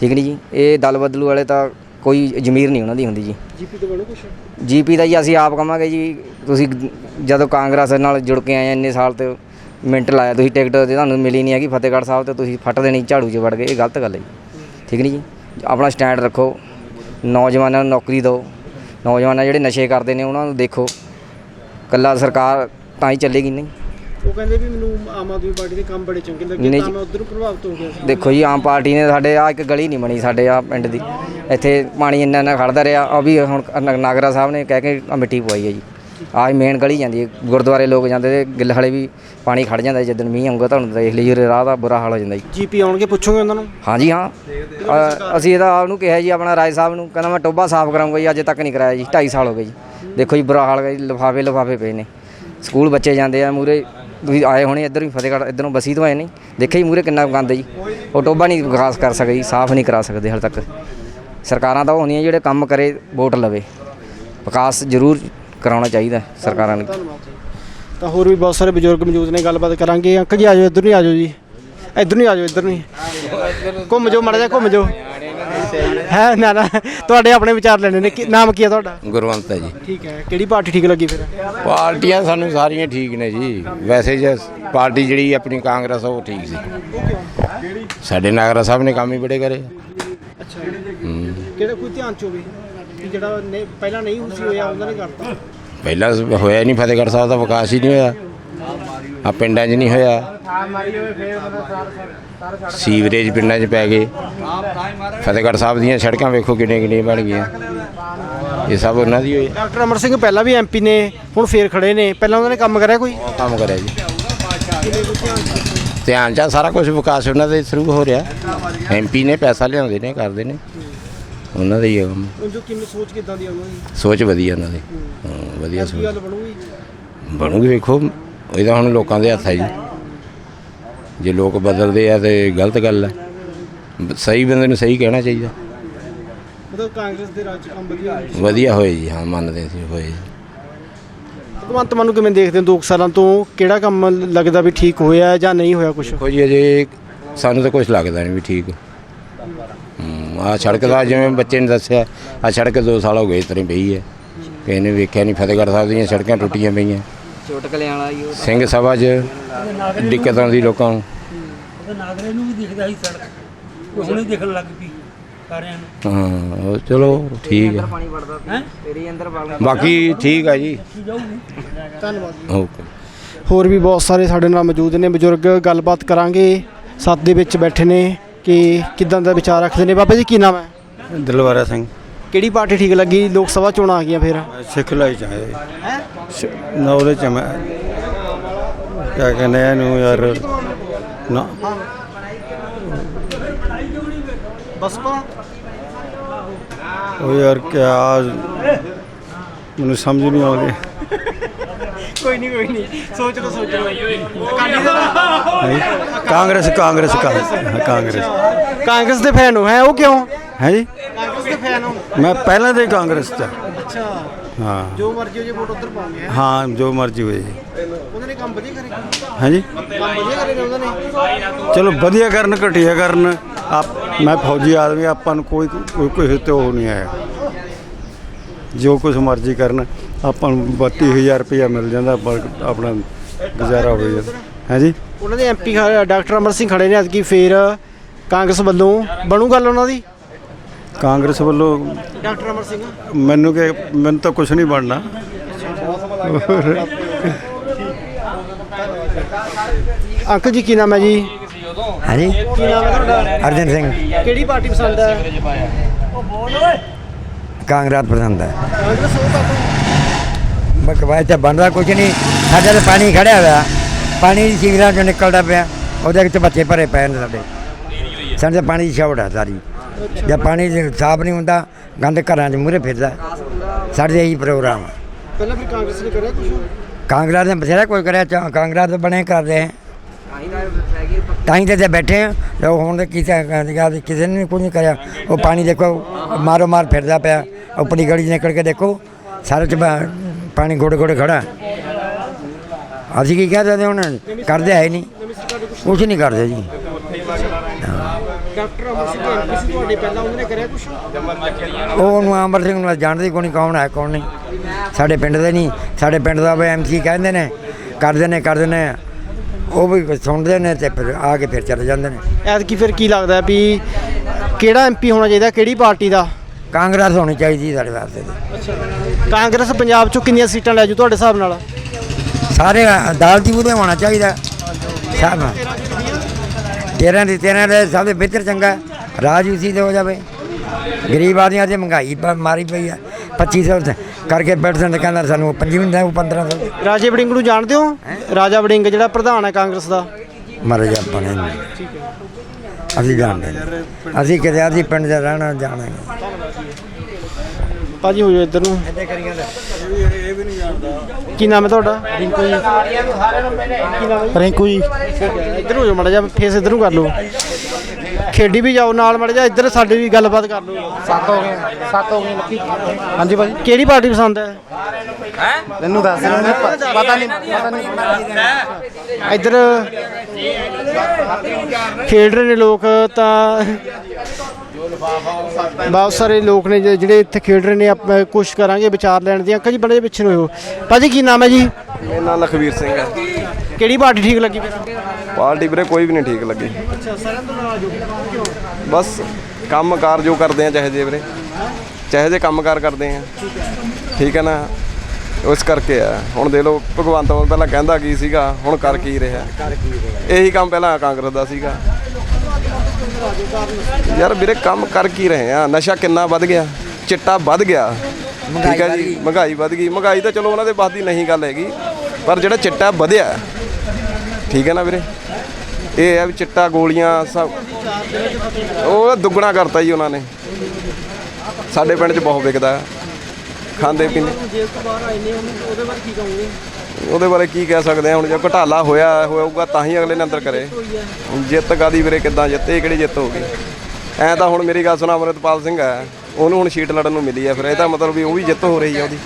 ਠੀਕ ਨਹੀਂ ਜੀ? ਇਹ ਦਲ ਬਦਲੂ ਵਾਲੇ ਤਾਂ ਕੋਈ ਜ਼ਮੀਰ ਨਹੀਂ ਉਹਨਾਂ ਦੀ ਹੁੰਦੀ ਜੀ। ਜੀਪੀ ਤੋਂ ਬਣੋ ਕੁਛ? ਜੀਪੀ ਦਾ ਜੀ ਅਸੀਂ ਆਪ ਕਵਾਂਗੇ ਜੀ ਤੁਸੀਂ ਜਦੋਂ ਕਾਂਗਰਸ ਨਾਲ ਜੁੜ ਕੇ ਆਏ ਇੰਨੇ ਸਾਲ ਤੇ ਮਿੰਟ ਲਾਇਆ ਤੁਸੀਂ ਟਿਕਟ ਤੇ ਤੁਹਾਨੂੰ ਮਿਲੀ ਨਹੀਂ ਹੈਗੀ ਫਤਿਹਗੜ੍ਹ ਸਾਹਿਬ ਤੇ ਤੁਸੀਂ ਫੱਟ ਦੇਣੀ ਝਾੜੂ 'ਚ ਵੜ ਗਏ ਇਹ ਗਲਤ ਗੱਲ ਹੈ ਜੀ। ਠੀਕ ਨਹੀਂ ਜੀ? ਆਪਣਾ ਸਟੈਂਡ ਰੱਖੋ ਨੌਜਵਾਨਾਂ ਨੂੰ ਨੌਕਰੀ ਦਿਓ ਨੌਜਵਾਨਾਂ ਜਿਹੜੇ ਨਸ਼ੇ ਕਰਦੇ ਨੇ ਉਹਨਾਂ ਨੂੰ ਦੇਖੋ। ਕੱਲਾ ਸਰਕਾਰ ਤਾਂ ਹੀ ਚੱਲੇਗੀ ਨਹੀਂ। ਉਹ ਕਹਿੰਦੇ ਵੀ ਮੈਨੂੰ ਆਮ ਆਦਮੀ ਪਾਰਟੀ ਦੇ ਕੰਮ ਬੜੇ ਚੰਗੇ ਲੱਗੇ ਨਹੀਂ ਤਾਂ ਜੀ। ਮੈਂ ਉਧਰ ਪ੍ਰਭਾਵਿਤ ਹੋ ਗਿਆ ਸੀ। ਦੇਖੋ ਜੀ ਆਮ ਪਾਰਟੀ ਨੇ ਸਾਡੇ ਆ ਇੱਕ ਗਲੀ ਨਹੀਂ ਬਣੀ ਸਾਡੇ ਆ ਪਿੰਡ ਦੀ। ਇੱਥੇ ਪਾਣੀ ਇੰਨਾ ਇੰਨਾ ਖੜਦਾ ਰਿਹਾ। ਆ ਵੀ ਹੁਣ ਨ- ਨਾਗਰਾ ਸਾਹਿਬ ਨੇ ਕਹਿ ਕੇ ਆਹ ਮਿੱਟੀ ਪਵਾਈ ਹੈ ਜੀ। ਆਹ ਮੇਨ ਗਲੀ ਜਾਂਦੀ ਹੈ। ਗੁਰਦੁਆਰੇ ਲੋਕ ਜਾਂਦੇ ਤੇ ਗਿੱਲ ਹਲੇ ਵੀ ਪਾਣੀ ਖੜ ਜਾਂਦਾ ਜਦੋਂ ਮੀਂਹ ਆਊਗਾ ਤੁਹਾਨੂੰ ਦੇਖ ਲਈ ਉਰੇ ਰਾਹ ਦਾ ਬੁਰਾ ਹਾਲ ਹੋ ਜਾਂਦਾ ਜੀ। ਜੀਪੀ ਆਉਣਗੇ ਪੁੱਛੋਗੇ ਉਹਨਾਂ ਨੂੰ? ਹਾਂਜੀ ਹਾਂ। ਅ, ਅਸੀਂ ਇਹਦਾ ਉਹਨੂੰ ਕਿਹਾ ਜੀ ਆਪਣਾ ਰਾਜ ਸਾਹਿਬ ਨੂੰ। ਕਹਿੰਦਾ ਮੈਂ ਟੋਬਾ ਸਾਫ਼ ਕਰਾਂਗਾ ਜੀ ਅਜੇ ਤੱਕ ਨਹੀਂ ਕਰਾਇਆ ਜੀ 2.5 ਸਾਲ ਹੋ ਗਏ ਜੀ। ਦੇਖੋ ਜੀ ਬੁਰਾ ਹਾਲ ਹੈ ਜੀ ਲਿਫਾਫੇ ਲਿਫਾਫੇ ਪਏ ਨੇ। ਸਕੂਲ ਬੱਚੇ ਜਾਂਦੇ ਆ ਮੂਰੇ ਤੁਸੀਂ ਆਏ ਹੋਣੇ ਇੱਧਰ ਵੀ ਫਤਿਹਗੜ੍ਹ, ਇੱਧਰੋਂ ਬਸੀ ਤੋਂ ਆਏ ਨਹੀਂ ਦੇਖਿਆ ਜੀ ਮੂਰੇ ਕਿੰਨਾ ਗੰਦ ਹੈ ਜੀ। ਉਹ ਟੋਬਾ ਨਹੀਂ ਵਿਕਾਸ ਕਰ ਸਕਦੇ ਜੀ, ਸਾਫ਼ ਨਹੀਂ ਕਰਾ ਸਕਦੇ ਹਾਲੇ ਤੱਕ। ਸਰਕਾਰਾਂ ਤਾਂ ਉਹ ਹੁੰਦੀਆਂ ਜਿਹੜੇ ਕੰਮ ਕਰੇ, ਵੋਟ ਲਵੇ। ਵਿਕਾਸ ਜ਼ਰੂਰ ਕਰਾਉਣਾ ਚਾਹੀਦਾ ਸਰਕਾਰਾਂ ਨੂੰ ਤਾਂ ਹੋਰ ਵੀ ਬਹੁਤ ਸਾਰੇ ਬਜ਼ੁਰਗ ਮੌਜੂਦ ਨੇ, ਗੱਲਬਾਤ ਕਰਾਂਗੇ। ਅੰਕਲ ਜੀ ਆਜੋ ਇੱਧਰ ਨਹੀਂ ਆਜੋ ਜੀ। ਇੱਧਰ ਨਹੀਂ ਆਜੋ ਇੱਧਰ ਨਹੀਂ ਘੁੰਮ ਜਾਓ, ਮੜਾ ਜਾ ਘੁੰਮ ਜਾਓ। ਹੈ ਨਾ ਨਾ। ਤੁਹਾਡੇ ਆਪਣੇ ਵਿਚਾਰ ਲੈਣੇ ਨੇ। ਕੀ- ਨਾਮ ਕੀ ਹੈ ਤੁਹਾਡਾ? ਗੁਰਵੰਤ ਹੈ ਜੀ। ਠੀਕ ਹੈ। ਕਿਹੜੀ ਪਾਰਟੀ ਠੀਕ ਲੱਗੀ ਫਿਰ? ਪਾਰਟੀਆਂ ਸਾਨੂੰ ਸਾਰੀਆਂ ਠੀਕ ਨੇ ਜੀ। ਵੈਸੇ ਜੇ ਪਾਰਟੀ ਜਿਹੜੀ ਆਪਣੀ ਕਾਂਗਰਸ ਆ ਉਹ ਠੀਕ ਸੀ। ਸਾਡੇ ਨਾਗਰਾ ਸਾਹਿਬ ਨੇ ਕੰਮ ਹੀ ਬੜੇ ਕਰੇ। ਅੱਛਾ। ਕਿਹੜਾ ਕੋਈ ਧਿਆਨ ਚ ਹੋਵੇ? ਕਿ ਜਿਹੜਾ ਪਹਿਲਾਂ ਨਹੀਂ ਸੀ ਹੋਇਆ ਉਹਨਾਂ ਨੇ ਕਰਤਾ। ਪਹਿਲਾਂ ਹੋਇਆ ਨਹੀਂ ਫਤਿਹਗੜ੍ਹ ਸਾਹਿਬ ਦਾ ਵਿਕਾਸ ਹੀ ਨਹੀਂ ਹੋਇਆ। ਆ ਪਿੰਡਾਂ 'ਚ ਨਹੀਂ ਹੋਇਆ। ਸੀਵਰੇਜ ਪਿੰਡਾਂ 'ਚ ਪੈ ਗਏ। ਫਤਿਹਗੜ੍ਹ ਸਾਹਿਬ ਦੀਆਂ ਸੜਕਾਂ ਵੇਖੋ ਕਿੰਨੀਆਂ ਕਿੰਨੀਆਂ ਬਣ ਗਈਆਂ। ਇਹ ਸਭ ਉਹਨਾਂ ਦੀ ਹੋਈ। ਡਾਕਟਰ ਅਮਰ ਸਿੰਘ ਪਹਿਲਾਂ ਵੀ ਐਮਪੀ ਨੇ ਹੁਣ ਫੇਰ ਖੜੇ ਨੇ। ਪਹਿਲਾਂ ਉਹਨਾਂ ਨੇ ਕੰਮ ਕਰਿਆ ਕੋਈ? ਕੰਮ ਕਰਿਆ ਜੀ। ਧਿਆਨ ਚ ਸਾਰਾ ਕੁਝ ਵਿਕਾਸ ਉਹਨਾਂ ਦੇ ਥਰੂ ਹੋ ਰਿਹਾ। ਐਮਪੀ ਨੇ ਪੈਸਾ ਲਿਆਉਂਦੇ ਨੇ ਕਰਦੇ ਨੇ। ਉਹਨਾਂ ਦਾ ਹੀ ਹੈ ਕੰਮ। ਜੋ ਕਿੰਨੀ ਸੋਚ ਕਿਦਾਂ ਦੀ ਆਉਂਦੀ ਸੋਚ ਵਧੀਆ ਉਹਨਾਂ ਦੀ। ਵਧੀਆ ਸੋਚ। ਬਣੂਗੀ ਵੇਖੋ। ਇਹ ਤਾਂ ਹੁਣ ਲੋਕਾਂ ਦੇ ਹੱਥ ਹੈ ਜੀ ਜੇ ਲੋਕ ਬਦਲਦੇ ਆ ਤੇ ਗਲਤ ਗੱਲ ਹੈ ਸਹੀ ਬੰਦੇ ਨੂੰ ਸਹੀ ਕਹਿਣਾ ਚਾਹੀਦਾ। ਮਤਲਬ ਕਾਂਗਰਸ ਦੇ ਰਾਜ 'ਚ ਕੰਮ ਵਧੀਆ ਹੋਇਆ। ਵਧੀਆ ਹੋਏ ਜੀ ਹਾਂ ਮੰਨਦੇ ਸੀ ਹੋਏ ਜੀ। ਭਗਵੰਤ ਮਾਨ ਨੂੰ ਕਿਵੇਂ ਦੇਖਦੇ ਹੋ ਦੋ ਕੁ ਸਾਲਾਂ ਤੋਂ? ਕਿਹੜਾ ਕੰਮ ਲੱਗਦਾ ਵੀ ਠੀਕ ਹੋਇਆ ਜਾਂ ਨਹੀਂ ਹੋਇਆ ਕੁਝ ਦੇਖੋ ਜੀ ਅਜੇ ਸਾਨੂੰ ਤਾਂ ਕੁਝ ਲੱਗਦਾ ਨਹੀਂ ਵੀ ਠੀਕ। ਆ ਸੜਕ ਦਾ ਜਿਵੇਂ ਬੱਚੇ ਨੇ ਦੱਸਿਆ ਆ ਸੜਕ 2 ਸਾਲ ਹੋ ਗਏ ਇਸ ਤਰ੍ਹਾਂ ਹੀ ਪਈ ਹੈ। ਕਿਸੇ ਨੇ ਵੇਖਿਆ ਨਹੀਂ ਫਤਿਹਗੜ੍ਹ ਸਾਹਿਬ ਦੀਆਂ ਸੜਕਾਂ ਟੁੱਟੀਆਂ ਪਈਆਂ। ਚੋਟ ਕਲਿਆਣ ਵਾਲਾ ਜੀ ਉਹ ਸਿੰਘ ਸਭਾ 'ਚ ਦਿੱਕਤ ਆਉਂਦੀ ਲੋਕਾਂ ਨੂੰ। ਉਹਦੇ ਨਾਗਰੇ ਨੂੰ ਵੀ ਦਿਖਦਾ ਸੀ ਸੜਕ। ਉਹ ਹੁਣੇ ਦਿਖਣ ਲੱਗ ਪਈ ਸਾਰਿਆਂ ਨੂੰ। ਹਾਂ ਉਹ ਚਲੋ ਠੀਕ ਹੈ ਪਾਣੀ ਵੜਦਾ ਹੈਂ? ਤੇਰੇ ਅੰਦਰ ਵੜ ਬਾਕੀ ਠੀਕ ਆ ਜੀ। ਧੰਨਵਾਦ ਓਕੇ। ਹੋਰ ਵੀ ਬਹੁਤ ਸਾਰੇ ਸਾਡੇ ਨਾਲ ਮੌਜੂਦ ਨੇ। ਬਜ਼ੁਰਗ ਗੱਲਬਾਤ ਕਰਾਂਗੇ। ਸੱਤ ਦੇ ਵਿੱਚ ਬੈਠੇ ਨੇ ਕਿ ਕਿਦਾਂ ਦਾ ਵਿਚਾਰ ਰੱਖਦੇ ਨੇ। ਬਾਬਾ ਜੀ ਕੀ ਨਾਮ ਹੈ? ਦਿਲਵਾਰਾ ਸਿੰਘ। ਕਿਹੜੀ ਪਾਰਟੀ ਠੀਕ ਲੱਗੀ? ਲੋਕ ਸਭਾ ਚੋਣਾਂ ਆ ਗਈਆਂ ਫਿਰ। ਸਿੱਖ ਲਈ ਚਾਹੇ ਨਾ ਉਹਦੇ ਚ ਮੈਂ ਕਿਆ ਕਹਿੰਦੇ ਆ ਇਹਨੂੰ ਯਾਰ ਨਾ। ਬਸਪਾ ਉਹ ਯਾਰ ਕਿਆ ਮੈਨੂੰ ਸਮਝ ਨਹੀਂ ਆਉਂਦੀ। ਕੋਈ ਨਹੀਂ ਕੋਈ ਨਹੀਂ। ਸੋਚ ਲਓ ਸੋਚ ਲਓ। ਅਕਾਲੀ ਕਾਂਗਰਸ ਕਾਂਗਰਸ ਕਾਂਗਰਸ ਹਾਂ, ਕਾਂਗਰਸ। ਕਾਂਗਰਸ ਦੇ ਫੈਨ ਹੋ ਹੈ? ਉਹ ਕਿਉਂ? ਹੈ ਜੀ? ਦੇ ਫੈਨ ਹੋ? ਮੈਂ ਪਹਿਲਾਂ ਤੋਂ ਹੀ ਕਾਂਗਰਸ ਚ ਅੱਛਾ। ਹਾਂ। ਜੋ ਮਰਜ਼ੀ ਹੋ ਜੇ ਵੋਟ ਉਧਰ ਪਾਉਂਗੇ ਹਾਂ ਜੋ ਮਰਜ਼ੀ ਹੋਏ। ਜੀ ਉਹਨਾਂ ਨੇ ਕੰਮ ਵਧੀਆ ਕਰੇ। ਹੈ ਜੀ ਕੰਮ ਵਧੀਆ ਕਰੇ ਨੇ ਉਹਨਾਂ ਨੇ? ਚਲੋ ਵਧੀਆ ਕਰਨ ਘਟੀਆ ਕਰਨ। ਆਪ ਮੈਂ ਫੌਜੀ ਆਦਮੀ ਆਪਾਂ ਨੂੰ ਕੋਈ ਕੋਈ ਕੋਈ ਤੇ ਉਹ ਨਹੀਂ ਹੈ ਜੋ ਕੁਝ ਮਰਜ਼ੀ ਕਰਨ ਆਪਾਂ ਨੂੰ 32000 ਰੁਪਇਆ ਮਿਲ ਜਾਂਦਾ ਆਪਣਾ ਗੁਜ਼ਾਰਾ ਹੋ ਜਾਂਦਾ ਹੈ ਜੀ ਉਹਨਾਂ ਦੇ ਐਮਪੀ ਡਾਕਟਰ ਅਮਰ ਸਿੰਘ ਖੜੇ ਨੇ ਅੱਜ ਫੇਰ ਕਾਂਗਰਸ ਵੱਲੋਂ ਬਣੂ ਗੱਲ ਉਹਨਾਂ ਦੀ? ਕਾਂਗਰਸ ਵੱਲੋਂ ਡਾਕਟਰ ਅਮਰ ਸਿੰਘ? ਮੈਨੂੰ ਕਿ ਮੈਨੂੰ ਤਾਂ ਕੁਝ ਨਹੀਂ ਬਣਨਾ। ਅੰਕਲ ਜੀ ਕੀ ਨਾਮ ਹੈ ਜੀ? ਹਾਂਜੀ। ਕੀ ਨਾਮ ਹੈ ਤੁਹਾਡਾ? ਅਰਜਨ ਸਿੰਘ। ਕਿਹੜੀ ਪਾਰਟੀ ਪਸੰਦ ਹੈ? ਕਾਂਗਰਸ ਪਸੰਦ ਹੈ। ਕਾਂਗਰਸ ਉਹ ਪਾਪਾ ਬਕਵਾਸ ਤਾਂ ਬਣਦਾ ਕੁਝ ਨਹੀਂ। ਸਾਡੇ ਤਾਂ ਪਾਣੀ ਖੜਿਆ ਹੋਇਆ। ਪਾਣੀ ਸੀਵਰਾਂ ਚੋਂ ਨਿਕਲਦਾ ਪਿਆ। ਉਹਦੇ ਵਿੱਚ ਬੱਚੇ ਭਰੇ ਪਏ ਨੇ ਸਾਡੇ। ਸਾਡੇ ਤਾਂ ਪਾਣੀ ਦੀ ਸ਼ੌਟ ਹੈ ਸਾਰੀ। ਜੇ ਪਾਣੀ ਸਾਫ਼ ਨਹੀਂ ਹੁੰਦਾ ਗੰਦ ਘਰਾਂ 'ਚ ਮੂਹਰੇ ਫਿਰਦਾ। ਸਾਡੇ ਇਹੀ ਪ੍ਰੋਗਰਾਮ ਆ। ਪਹਿਲਾਂ ਫਿਰ ਕਾਂਗਰਸ ਨੇ ਕਰਿਆ ਕੁਝ ਕਾਂਗਰਸ ਨੇ ਬਥੇਰਾ ਕੋਈ ਕਰਿਆ ਚਾ- ਕਾਂਗਰਸ ਬਣੇ ਕਰ ਰਹੇ ਹੈ ਤਾਂ ਹੀ ਤਾਂ ਇੱਥੇ ਬੈਠੇ ਆ। ਲੋਕ ਹੁਣ ਤਾਂ ਕਿਸੇ ਕਿਸੇ ਨੇ ਕੁਝ ਨਹੀਂ ਕਰਿਆ। ਉਹ ਪਾਣੀ ਦੇਖੋ ਮਾਰੋ ਮਾਰ ਫਿਰਦਾ ਪਿਆ। ਆਪਣੀ ਗਲੀ 'ਚ ਨਿਕਲ ਕੇ ਦੇਖੋ ਸਾਰੇ ਚ ਪਾਣੀ ਗੋੜੇ ਗੋੜੇ ਖੜਾ। ਅਸੀਂ ਕੀ ਕਹਿ ਸਕਦੇ ਹੁਣ? ਕਰਦੇ ਹੈ ਹੀ ਨਹੀਂ। ਕੁਝ ਨਹੀਂ ਕਰਦੇ ਜੀ। ਉਹ ਉਹਨੂੰ ਅਮਰ ਸਿੰਘ ਨੂੰ ਜਾਣਦੇ ਕੋਈ ਕੌਣ ਹੈ ਕੌਣ ਨਹੀਂ। ਸਾਡੇ ਪਿੰਡ ਦੇ ਨਹੀਂ ਸਾਡੇ ਪਿੰਡ ਦਾ ਵੀ ਐਮਸੀ ਕਹਿੰਦੇ ਨੇ ਕਰਦੇ ਨੇ ਕਰਦੇ ਨੇ। ਉਹ ਵੀ ਸੁਣਦੇ ਨੇ ਤੇ ਫਿਰ ਆ ਕੇ ਫਿਰ ਚਲੇ ਜਾਂਦੇ ਨੇ। ਐਤਕੀ ਫਿਰ ਕੀ ਲੱਗਦਾ ਵੀ ਕਿਹੜਾ ਐਮਪੀ ਹੋਣਾ ਚਾਹੀਦਾ ਕਿਹੜੀ ਪਾਰਟੀ ਦਾ? ਕਾਂਗਰਸ ਹੋਣੀ ਚਾਹੀਦੀ ਸਾਡੇ ਵਾਸਤੇ। ਅੱਛਾ ਕਾਂਗਰਸ ਪੰਜਾਬ ਚੋਂ ਕਿੰਨੀਆਂ ਸੀਟਾਂ ਲੈ ਜੂ ਤੁਹਾਡੇ ਹਿਸਾਬ ਨਾਲ? ਸਾਰੇ ਦਾਲ ਦੀ ਉਹਦੇ ਹੋਣਾ ਚਾਹੀਦਾ। ਸਾਹਿਬ 13 ਦੇ 13 ਦੇ ਸਭ ਦੇ ਬਿਹਤਰ ਚੰਗਾ ਰਾਜ ਵੀ ਉਸੀ ਹੋ ਜਾਵੇ। ਗਰੀਬ ਆਦਮੀਆਂ ਤੇ ਮਹਿੰਗਾਈ ਮਾਰੀ ਪਈ ਆ। 2500 ਕਰਕੇ ਬੈਠਣ ਦੇ ਕਹਿੰਦਾ ਸਾਨੂੰ 25 ਦਾ 1500 ਰਾਜੇ ਵੜਿੰਗ ਨੂੰ ਜਾਣਦੇ ਹੋ? ਰਾਜਾ ਵੜਿੰਗ ਜਿਹੜਾ ਪ੍ਰਧਾਨ ਹੈ ਕਾਂਗਰਸ ਦਾ। ਮਹਾਰਾਜ ਆਪਾਂ ਨੇ ਅਸੀਂ ਜਾਣਦੇ ਹਾਂ ਅਸੀਂ ਕਿਤੇ ਅਸੀਂ ਪਿੰਡ ਦਾ ਰਹਿਣਾ ਜਾਣਾਂਗੇ ਭਾਜੀ ਹੋ ਜਾਓ ਇੱਧਰ ਨੂੰ। ਇੱਥੇ ਕਰੀਆਂ ਦਾ ਕੀ ਨਾਮ ਹੈ ਤੁਹਾਡਾ? ਰਿੰਕੂ ਜੀ। ਰਿੰਕੂ ਜੀ। ਇੱਧਰ ਹੋ ਜਾਓ ਮੜਾ ਜਾ ਫੇਸ ਇੱਧਰ ਨੂੰ ਕਰ ਲਓ। ਖੇਡੀ ਵੀ ਜਾਓ ਨਾਲ ਮੜਾ ਜਾ ਇੱਧਰ ਸਾਡੇ ਵੀ ਗੱਲਬਾਤ ਕਰ ਲਓ। ਸੱਤ ਹੋ ਗਏ ਸੱਤ ਹੋ ਗਏ ਲੱਕੀ। ਹਾਂਜੀ ਭਾਜੀ। ਕਿਹੜੀ ਪਾਰਟੀ ਪਸੰਦ ਹੈ? ਤੈਨੂੰ ਦੱਸ ਰਹੇ ਪਤਾ ਨਹੀਂ ਪਤਾ ਨਹੀਂ ਇੱਧਰ ਖੇਡ ਰਹੇ ਨੇ ਲੋਕ ਤਾਂ ਬਹੁਤ ਸਾਰੇ ਲੋਕ ਨੇ ਜਿਹੜੇ ਇੱਥੇ ਖੇਡ ਰਹੇ ਨੇ ਆਪਾਂ ਕੋਸ਼ਿਸ਼ ਕਰਾਂਗੇ ਵਿਚਾਰ ਲੈਣ ਦੀ। ਅੰਕਲ ਜੀ ਬੜੇ ਪਿੱਛੇ ਨੂੰ ਹੋਇਓ ਭਾਜੀ ਕੀ ਨਾਮ ਹੈ ਜੀ? ਮੇਰਾ ਨਾਮ ਲਖਵੀਰ ਸਿੰਘ ਹੈ। ਕਿਹੜੀ ਪਾਰਟੀ ਠੀਕ ਲੱਗੀ? ਪਾਰਟੀ ਵੀਰੇ ਕੋਈ ਵੀ ਨਹੀਂ ਠੀਕ ਲੱਗੀ। ਅੱਛਾ ਸਾਰਿਆਂ ਤੋਂ ਨਾਰਾਜ਼ ਹੋ ਬਸ ਕੰਮਕਾਰ ਜੋ ਕਰਦੇ ਆ ਚਾਹੇ ਜੇ ਵੀਰੇ। ਚਾਹੇ ਜੇ ਕੰਮਕਾਰ ਕਰਦੇ ਆ। ਠੀਕ ਹੈ ਨਾ? ਉਸ ਕਰਕੇ ਆ। ਹੁਣ ਦੇ ਲੋ ਭਗਵੰਤ ਮਾਨ ਪਹਿਲਾਂ ਕਹਿੰਦਾ ਕੀ ਸੀਗਾ ਹੁਣ ਕਰ ਕੀ ਰਿਹਾ। ਇਹੀ ਕੰਮ ਪਹਿਲਾਂ ਕਾਂਗਰਸ ਦਾ ਸੀਗਾ। ਯਾਰ ਵੀਰੇ ਕੰਮ ਕਰ ਕੀ ਰਹੇ ਆ? ਨਸ਼ਾ ਕਿੰਨਾ ਵੱਧ ਗਿਆ ਚਿੱਟਾ ਵੱਧ ਗਿਆ। ਠੀਕ ਹੈ ਜੀ ਮਹਿੰਗਾਈ ਵੱਧ ਗਈ। ਮਹਿੰਗਾਈ ਤਾਂ ਚਲੋ ਉਹਨਾਂ ਦੇ ਬਸ ਦੀ ਨਹੀਂ ਗੱਲ ਹੈਗੀ ਪਰ ਜਿਹੜਾ ਚਿੱਟਾ ਵਧਿਆ ਠੀਕ ਹੈ ਨਾ ਵੀਰੇ? ਇਹ ਹੈ ਵੀ ਚਿੱਟਾ ਗੋਲੀਆਂ ਸਭ ਉਹ ਦੁੱਗਣਾ ਕਰਤਾ ਜੀ ਉਹਨਾਂ ਨੇ। ਸਾਡੇ ਪਿੰਡ 'ਚ ਬਹੁਤ ਵਿਕਦਾ। ਖਾਂਦੇ ਪੀਂਦੇ। ਜੇਲ੍ਹ ਤੋਂ ਬਾਹਰ ਆਏ ਨੇ ਉਹਦੇ ਬਾਰੇ ਕੀ ਕਹੋਗੇ? ਉਹਦੇ ਬਾਰੇ ਕੀ ਕਹਿ ਸਕਦੇ ਆ? ਹੁਣ ਜੇ ਘਟਾਲਾ ਹੋਇਆ ਹੋਊਗਾ ਤਾਂ ਹੀ ਅਗਲੇ ਨੇ ਅੰਦਰ ਕਰੇ ਜਿੱਤ ਕਾਦੀ ਵੀਰੇ ਕਿੱਦਾਂ ਜਿੱਤੇ? ਇਹ ਕਿਹੜੀ ਜਿੱਤ ਹੋ ਗਈ ਐ ਤਾਂ ਹੁਣ ਮੇਰੀ ਗੱਲ ਸੁਣਾ ਅਮਰਿਤਪਾਲ ਸਿੰਘ ਹੈ। ਉਹਨੂੰ ਹੁਣ ਸ਼ੀਟ ਲੜਨ ਨੂੰ ਮਿਲੀ ਹੈ ਫਿਰ। ਇਹਦਾ ਮਤਲਬ ਵੀ ਉਹ ਵੀ ਜਿੱਤ ਹੋ ਰਹੀ ਹੈ ਉਹਦੀ।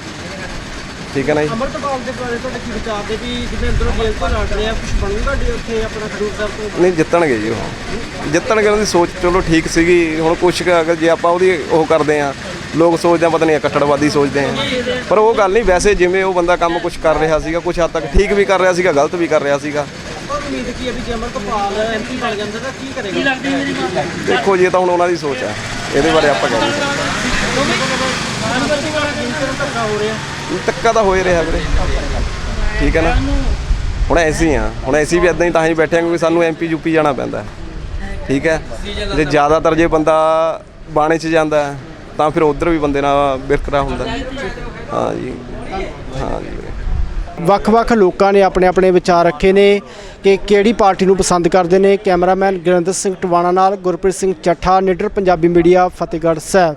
ਠੀਕ ਹੈ ਨਾ ਜੀ? ਅਮਰਤਪਾਲ ਦੇ ਬਾਰੇ ਤੁਹਾਡੇ ਕੀ ਵਿਚਾਰ ਦੇ ਵੀ ਜਿਵੇਂ ਅੰਦਰੋਂ ਜੇਲ੍ਹ ਤੋਂ ਲੜ ਰਹੇ ਆ ਕੁਝ ਬਣੂਗਾ ਡੀ ਉੱਥੇ ਆਪਣਾ ਖਡੂਰ ਸਾਹਿਬ ਤੋਂ? ਨਹੀਂ ਜਿੱਤਣਗੇ ਜੀ ਉਹ। ਜਿੱਤਣਗੇ ਉਹਨਾਂ ਦੀ ਸੋਚ ਚਲੋ ਠੀਕ ਸੀਗੀ। ਹੁਣ ਕੁਛ ਅਗਰ ਜੇ ਆਪਾਂ ਉਹਦੀ ਉਹ ਕਰਦੇ ਆ ਲੋਕ ਸੋਚਦੇ ਆ ਪਤਾ ਨਹੀਂ ਕੱਟੜਵਾਦੀ ਸੋਚਦੇ ਆ। ਪਰ ਉਹ ਗੱਲ ਨਹੀਂ ਵੈਸੇ ਜਿਵੇਂ ਉਹ ਬੰਦਾ ਕੰਮ ਕੁਝ ਕਰ ਰਿਹਾ ਸੀਗਾ ਕੁਝ ਹੱਦ ਤੱਕ ਠੀਕ ਵੀ ਕਰ ਰਿਹਾ ਸੀਗਾ ਗਲਤ ਵੀ ਕਰ ਰਿਹਾ ਸੀਗਾ। ਪਰ ਉਮੀਦ ਕੀ ਹੈ ਵੀ ਜੇ ਅਮਰਤਪਾਲ ਐਮਪੀ ਬਣ ਜਾਂਦਾ ਤਾਂ ਕੀ ਕਰੇਗਾ? ਦੇਖੋ ਜੀ ਇਹ ਤਾਂ ਹੁਣ ਉਹਨਾਂ ਦੀ ਸੋਚ ਹੈ ਇਹਦੇ ਬਾਰੇ ਆਪਾਂ ਕਹਿ ਨਹੀਂ ਸਕਦੇ। ਧੱਕਾ ਹੋ ਰਿਹਾ ਤੱਕਾ ਤਾਂ ਹੋ ਹੀ ਰਿਹਾ ਵੀਰੇ। ਠੀਕ ਹੈ ਨਾ? ਹੁਣ ਐਸੀ ਆ। ਹੁਣ ਐਸੀ ਵੀ ਇਦਾਂ ਹੀ ਤਾਂ ਹੀ ਬੈਠੇ ਆ ਕਿਉਂਕਿ ਸਾਨੂੰ ਐਮਪੀ ਯੂਪੀ ਜਾਣਾ ਪੈਂਦਾ। ਠੀਕ ਹੈ? ਜੇ ਜ਼ਿਆਦਾਤਰ ਜੇ ਬੰਦਾ ਬਾਣੇ 'ਚ ਜਾਂਦਾ ਤਾਂ ਫਿਰ ਉਧਰ ਵੀ ਬੰਦੇ ਨਾਲ ਬਿਰਕਰਾ ਹੁੰਦਾ। ਹੈ। ਹਾਂ ਜੀ। ਹਾਂ ਜੀ। ਵੱਖ-ਵੱਖ ਲੋਕਾਂ ਨੇ ਆਪਣੇ ਆਪਣੇ ਵਿਚਾਰ ਰੱਖੇ ਨੇ ਕਿ ਕਿਹੜੀ ਪਾਰਟੀ ਨੂੰ ਪਸੰਦ ਕਰਦੇ ਨੇ। ਕੈਮਰਾਮੈਨ ਗੁਰਿੰਦਰ ਸਿੰਘ ਟਵਾਣਾ ਨਾਲ ਗੁਰਪ੍ਰੀਤ ਸਿੰਘ ਚੱਠਾ, ਨਿਡਰ ਪੰਜਾਬੀ ਮੀਡੀਆ, ਫਤਿਹਗੜ੍ਹ ਸਾਹਿਬ।